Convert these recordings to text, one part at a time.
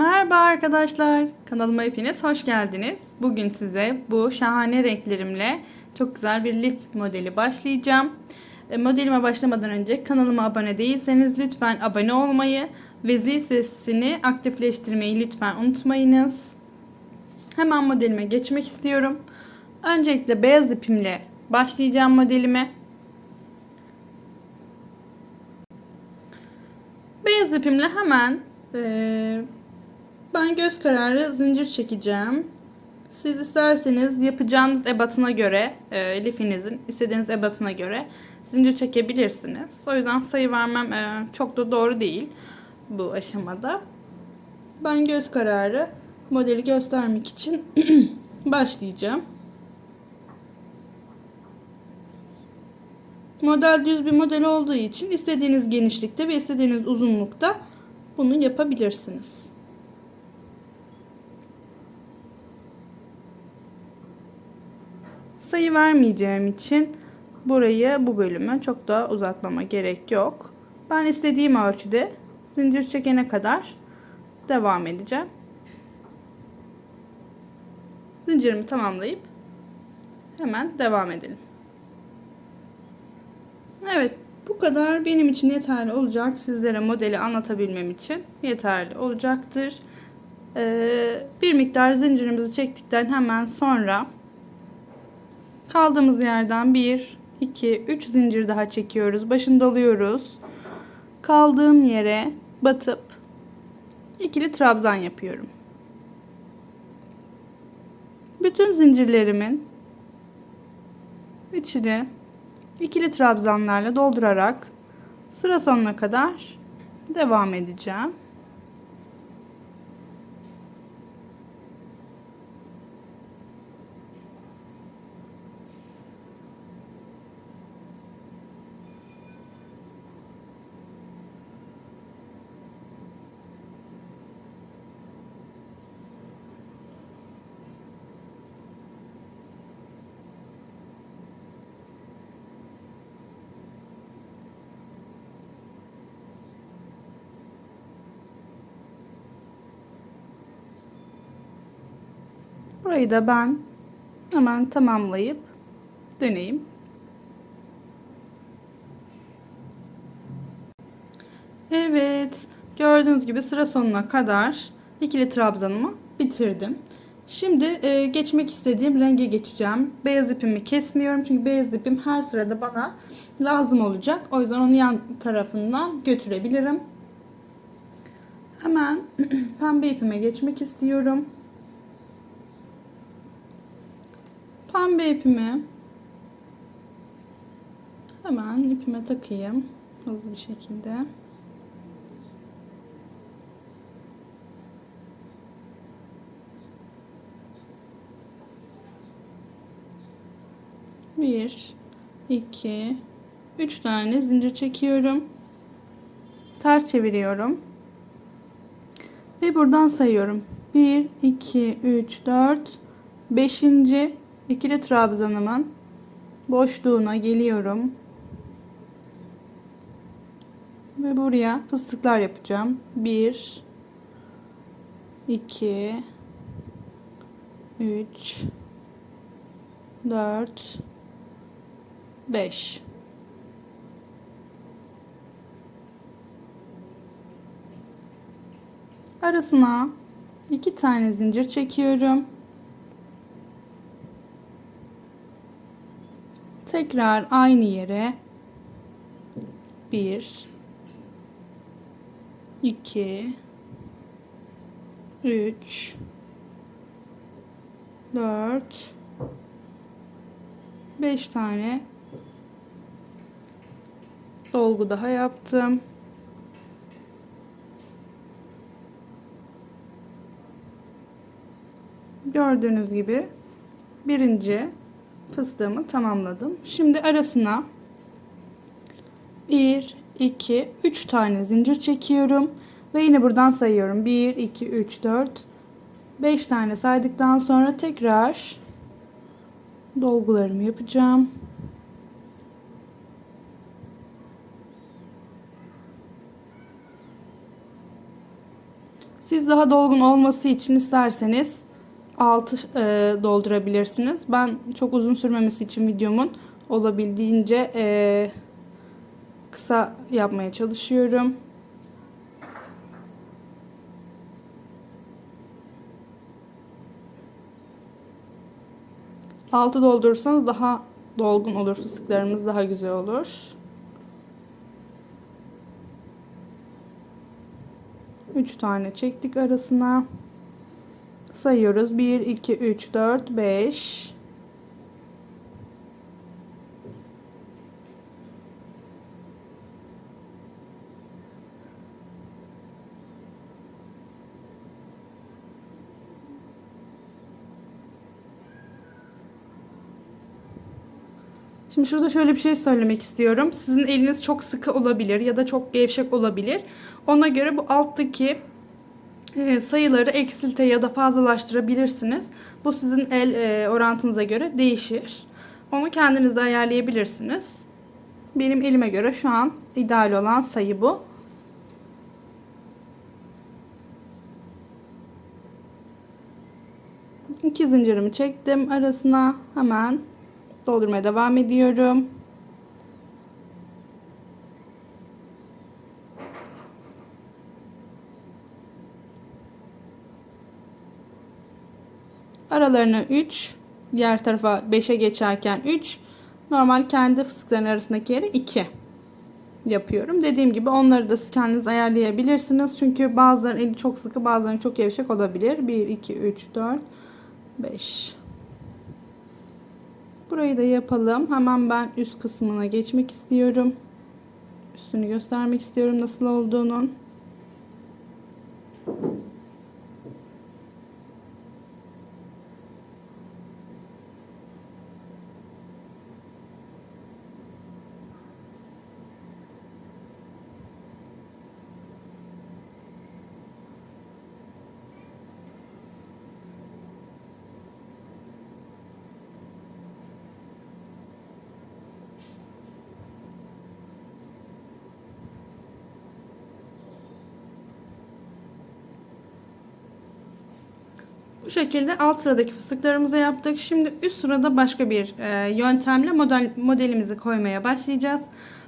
Merhaba arkadaşlar. Kanalıma hepiniz hoş geldiniz. Bugün size bu şahane renklerimle çok güzel bir lif modeli başlayacağım. E, Modelime başlamadan önce kanalıma abone değilseniz lütfen abone olmayı ve zil sesini aktifleştirmeyi lütfen unutmayınız. Hemen modelime geçmek istiyorum. Öncelikle beyaz ipimle başlayacağım modelime. Beyaz ipimle hemen eee, ben göz kararı zincir çekeceğim. Siz isterseniz yapacağınız ebatına göre, e, lifinizin istediğiniz ebatına göre zincir çekebilirsiniz. O yüzden sayı vermem e, çok da doğru değil bu aşamada. Ben göz kararı modeli göstermek için başlayacağım. Model düz bir model olduğu için istediğiniz genişlikte ve istediğiniz uzunlukta bunu yapabilirsiniz. Sayı vermeyeceğim için burayı bu bölümü çok da uzatmama gerek yok. Ben istediğim ölçüde zincir çekene kadar devam edeceğim. Zincirimi tamamlayıp hemen devam edelim. Evet bu kadar benim için yeterli olacak. Sizlere modeli anlatabilmem için yeterli olacaktır. Ee, bir miktar zincirimizi çektikten hemen sonra kaldığımız yerden 1, 2, 3 zincir daha çekiyoruz. Başını doluyoruz. Kaldığım yere batıp ikili trabzan yapıyorum. Bütün zincirlerimin içini ikili trabzanlarla doldurarak sıra sonuna kadar devam edeceğim. Burayı da ben hemen tamamlayıp döneyim. Evet, gördüğünüz gibi sıra sonuna kadar ikili trabzanımı bitirdim. Şimdi e, geçmek istediğim renge geçeceğim. Beyaz ipimi kesmiyorum çünkü beyaz ipim her sırada bana lazım olacak. O yüzden onu yan tarafından götürebilirim. Hemen pembe ipime geçmek istiyorum. Pembe ipimi hemen ipime takayım hızlı bir şekilde. Bir, iki, üç tane zincir çekiyorum. Ters çeviriyorum. Ve buradan sayıyorum. 1, 2, 3, 4, 5 ikili trabzanımın boşluğuna geliyorum. Ve buraya fıstıklar yapacağım. 1 2 3 4 5 Arasına iki tane zincir çekiyorum. Tekrar aynı yere 1 2 3 4 5 tane dolgu daha yaptım. Gördüğünüz gibi birinci fıstığımı tamamladım. Şimdi arasına 1 2 3 tane zincir çekiyorum ve yine buradan sayıyorum. 1 2 3 4 5 tane saydıktan sonra tekrar dolgularımı yapacağım. Siz daha dolgun olması için isterseniz 6 doldurabilirsiniz. Ben çok uzun sürmemesi için videomun olabildiğince e, kısa yapmaya çalışıyorum. Altı doldurursanız daha dolgun olur. Fıstıklarımız daha güzel olur. Üç tane çektik arasına. Sayıyoruz. 1, 2, 3, 4, 5. Şimdi şurada şöyle bir şey söylemek istiyorum. Sizin eliniz çok sıkı olabilir ya da çok gevşek olabilir. Ona göre bu alttaki sayıları eksilte ya da fazlalaştırabilirsiniz. Bu sizin el e, orantınıza göre değişir. Onu kendiniz de ayarlayabilirsiniz. Benim elime göre şu an ideal olan sayı bu. İki zincirimi çektim arasına hemen doldurmaya devam ediyorum. Aralarına 3, diğer tarafa 5'e geçerken 3, normal kendi fıstıkların arasındaki yere 2 yapıyorum. Dediğim gibi onları da siz kendiniz ayarlayabilirsiniz. Çünkü bazılarının eli çok sıkı, bazılarının çok gevşek olabilir. 1, 2, 3, 4, 5. Burayı da yapalım. Hemen ben üst kısmına geçmek istiyorum. Üstünü göstermek istiyorum nasıl olduğunu. Bu şekilde alt sıradaki fıstıklarımızı yaptık. Şimdi üst sırada başka bir e, yöntemle model, modelimizi koymaya başlayacağız.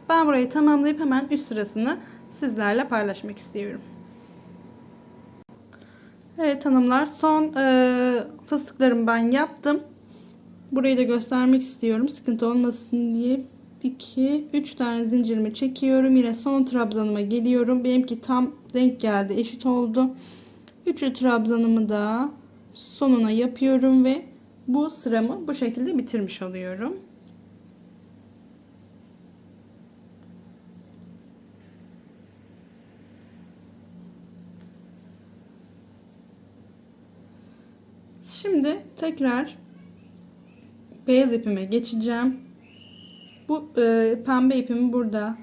Ben burayı tamamlayıp hemen üst sırasını sizlerle paylaşmak istiyorum. Evet hanımlar son e, fıstıklarımı ben yaptım. Burayı da göstermek istiyorum. Sıkıntı olmasın diye 2 3 tane zincirimi çekiyorum. Yine son trabzanıma geliyorum. Benimki tam denk geldi. Eşit oldu. Üçlü trabzanımı da sonuna yapıyorum ve bu sıramı bu şekilde bitirmiş oluyorum. Şimdi tekrar beyaz ipime geçeceğim. Bu e, pembe ipimi burada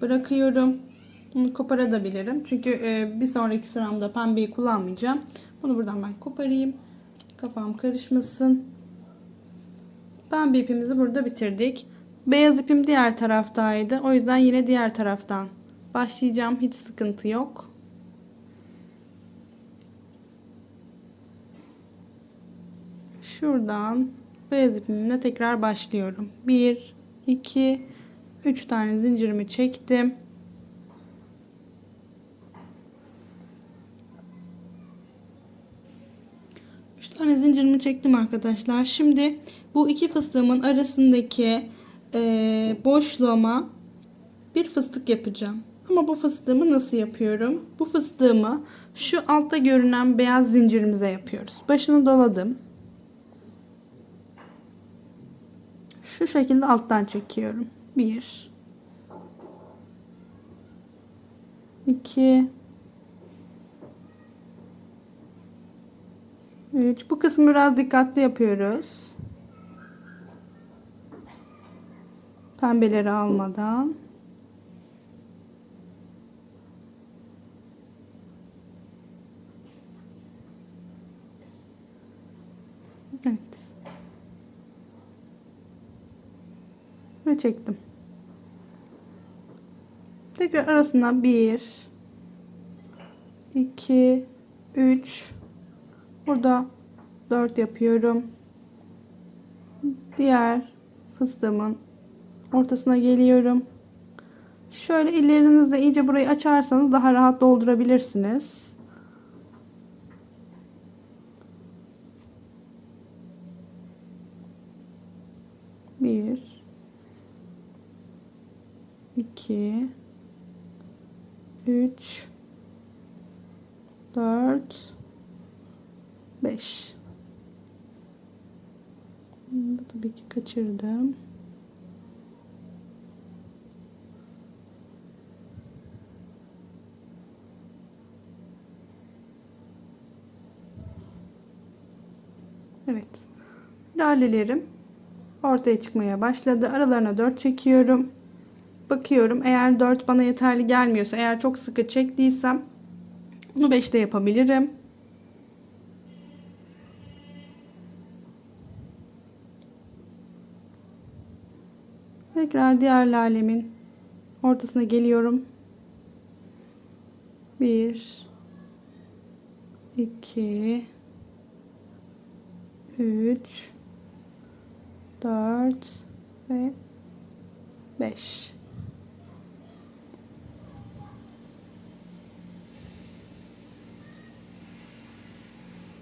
bırakıyorum. Bunu koparabilirim. Çünkü e, bir sonraki sıramda pembeyi kullanmayacağım. Bunu buradan ben koparayım. Kafam karışmasın. Pembe ipimizi burada bitirdik. Beyaz ipim diğer taraftaydı. O yüzden yine diğer taraftan başlayacağım. Hiç sıkıntı yok. Şuradan beyaz ipimle tekrar başlıyorum. 1 2 3 tane zincirimi çektim. 3 tane zincirimi çektim arkadaşlar. Şimdi bu iki fıstığımın arasındaki e, boşluğuma bir fıstık yapacağım. Ama bu fıstığımı nasıl yapıyorum? Bu fıstığımı şu altta görünen beyaz zincirimize yapıyoruz. Başını doladım. Şu şekilde alttan çekiyorum. 1 2 3 bu kısmı biraz dikkatli yapıyoruz. Pembeleri almadan. Evet. Ve çektim. Tekrar arasına 1 2 3 burada 4 yapıyorum. Diğer fıstığımın ortasına geliyorum. Şöyle ellerinizle iyice burayı açarsanız daha rahat doldurabilirsiniz. Bir, iki, üç, dört, beş. Bunu da tabii ki kaçırdım. Evet. Lalelerim ortaya çıkmaya başladı. Aralarına 4 çekiyorum. Bakıyorum eğer 4 bana yeterli gelmiyorsa eğer çok sıkı çektiysem bunu 5'te yapabilirim. Tekrar diğer lalemin ortasına geliyorum. 1 2 3 4 ve 5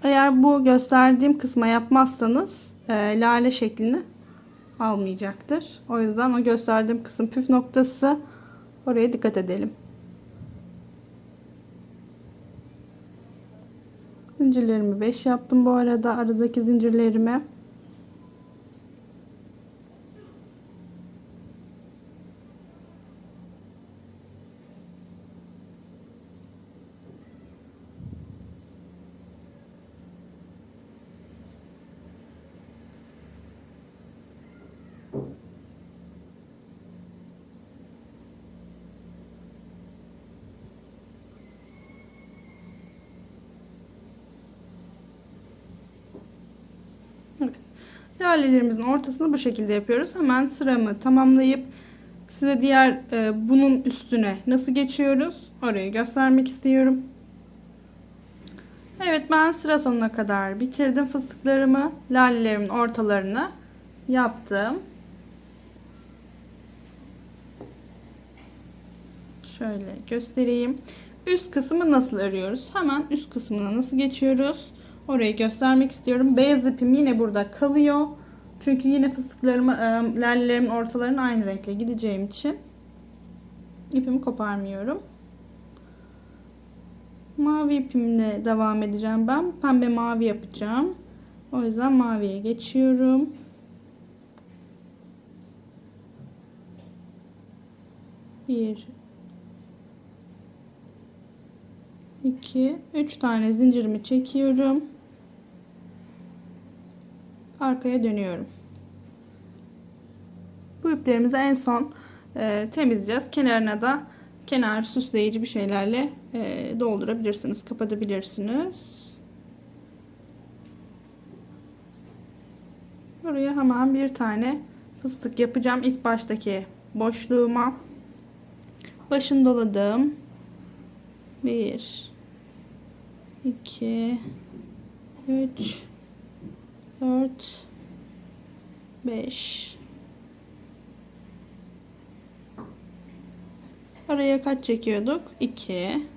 Eğer bu gösterdiğim kısma yapmazsanız e, lale şeklini almayacaktır. O yüzden o gösterdiğim kısım püf noktası. Oraya dikkat edelim. Zincirlerimi 5 yaptım bu arada aradaki zincirlerime. Evet. Lalelerimizin ortasını bu şekilde yapıyoruz. Hemen sıramı tamamlayıp size diğer e, bunun üstüne nasıl geçiyoruz orayı göstermek istiyorum. Evet ben sıra sonuna kadar bitirdim fıstıklarımı. Lalelerimin ortalarını yaptım. Şöyle göstereyim. Üst kısmı nasıl örüyoruz? Hemen üst kısmına nasıl geçiyoruz? Orayı göstermek istiyorum. Beyaz ipim yine burada kalıyor. Çünkü yine fıstıklarımı, e, lalelerimin ortalarını aynı renkle gideceğim için ipimi koparmıyorum. Mavi ipimle devam edeceğim ben. Pembe mavi yapacağım. O yüzden maviye geçiyorum. Bir, 2 3 tane zincirimi çekiyorum arkaya dönüyorum. Bu iplerimizi en son e, temizleyeceğiz. Kenarına da kenar süsleyici bir şeylerle e, doldurabilirsiniz kapatabilirsiniz. Buraya hemen bir tane fıstık yapacağım. İlk baştaki boşluğuma. Başını doladım. 1 2 3 4 5 Araya kaç çekiyorduk? 2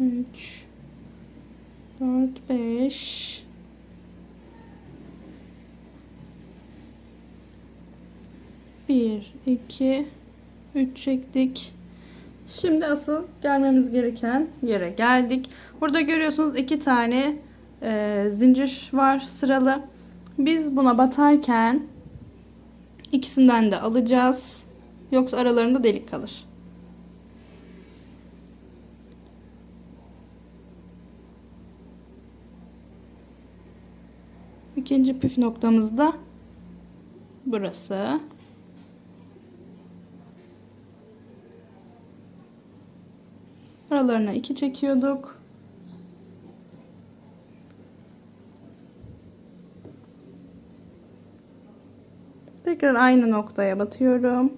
3 4 5 1 2 3 çektik. Şimdi asıl gelmemiz gereken yere geldik. Burada görüyorsunuz iki tane e, zincir var sıralı. Biz buna batarken ikisinden de alacağız. Yoksa aralarında delik kalır. İkinci püf noktamız da burası. aralarına 2 çekiyorduk. Tekrar aynı noktaya batıyorum.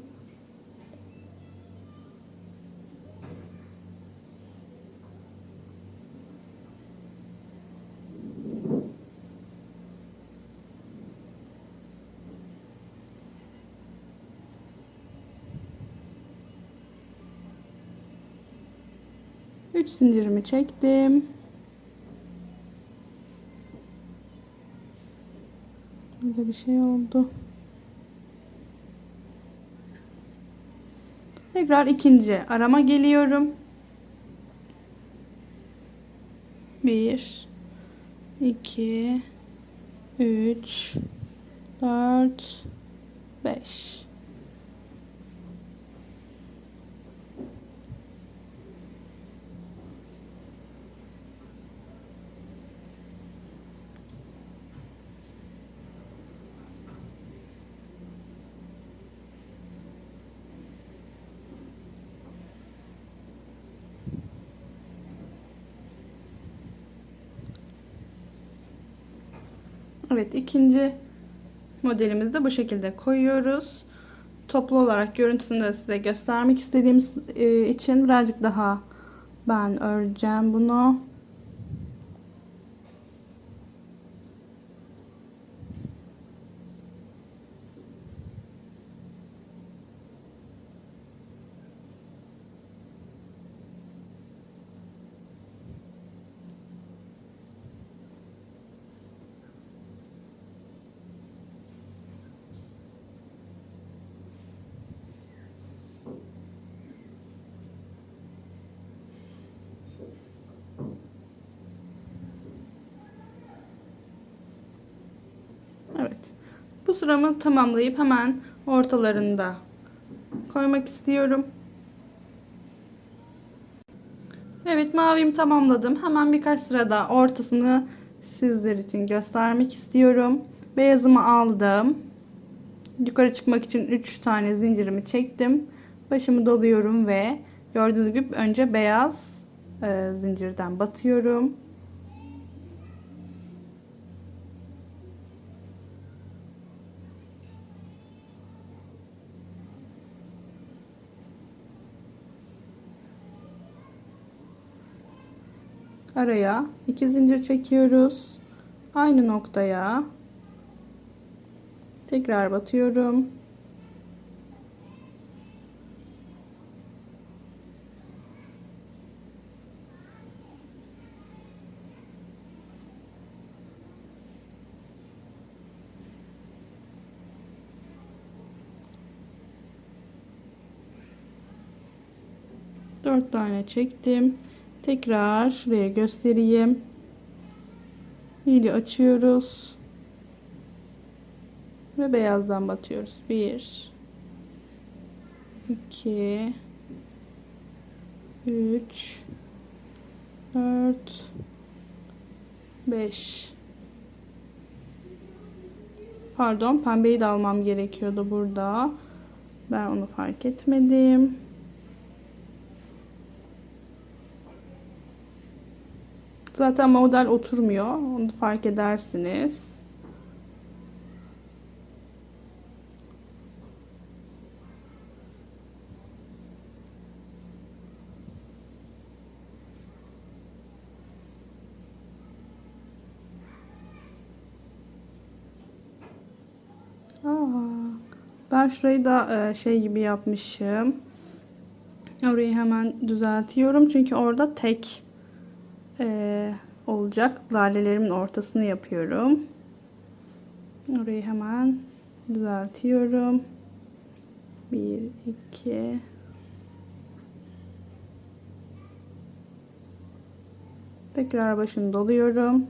Üç zincirimi çektim. Burada bir şey oldu. Tekrar ikinci arama geliyorum. 1 2 3 4 5 Evet ikinci modelimizi de bu şekilde koyuyoruz. Toplu olarak görüntüsünü de size göstermek istediğim e, için birazcık daha ben öreceğim bunu. Evet. Bu sıramı tamamlayıp hemen ortalarında koymak istiyorum. Evet mavimi tamamladım. Hemen birkaç sırada ortasını sizler için göstermek istiyorum. Beyazımı aldım. Yukarı çıkmak için 3 tane zincirimi çektim. Başımı doluyorum ve gördüğünüz gibi önce beyaz e, zincirden batıyorum. Araya iki zincir çekiyoruz. Aynı noktaya tekrar batıyorum. Dört tane çektim. Tekrar şuraya göstereyim. İyice açıyoruz. Ve beyazdan batıyoruz. 1 2 3 4 5 Pardon pembeyi de almam gerekiyordu burada. Ben onu fark etmedim. Zaten model oturmuyor. Onu fark edersiniz. Ben şurayı da e, şey gibi yapmışım. Orayı hemen düzeltiyorum. Çünkü orada tek e, olacak. Lalelerimin ortasını yapıyorum. Orayı hemen düzeltiyorum. 1 2 Tekrar başını doluyorum.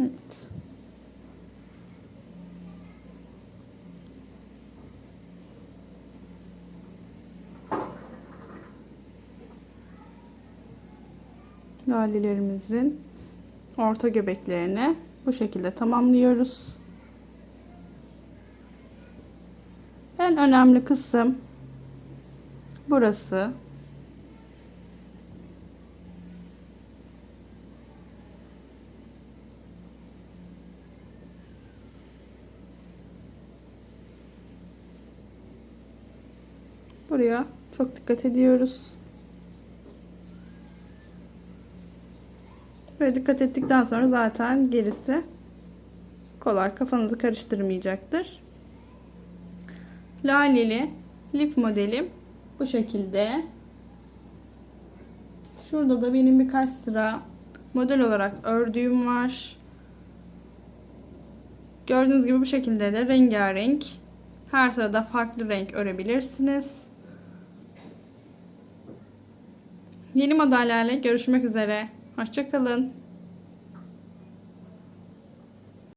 Evet. Lalelerimizin orta göbeklerini bu şekilde tamamlıyoruz. En önemli kısım burası. Buraya çok dikkat ediyoruz. Böyle dikkat ettikten sonra zaten gerisi kolay kafanızı karıştırmayacaktır. Laleli lif modelim bu şekilde. Şurada da benim birkaç sıra model olarak ördüğüm var. Gördüğünüz gibi bu şekilde de rengarenk her sırada farklı renk örebilirsiniz. Yeni modellerle görüşmek üzere. Hoşçakalın.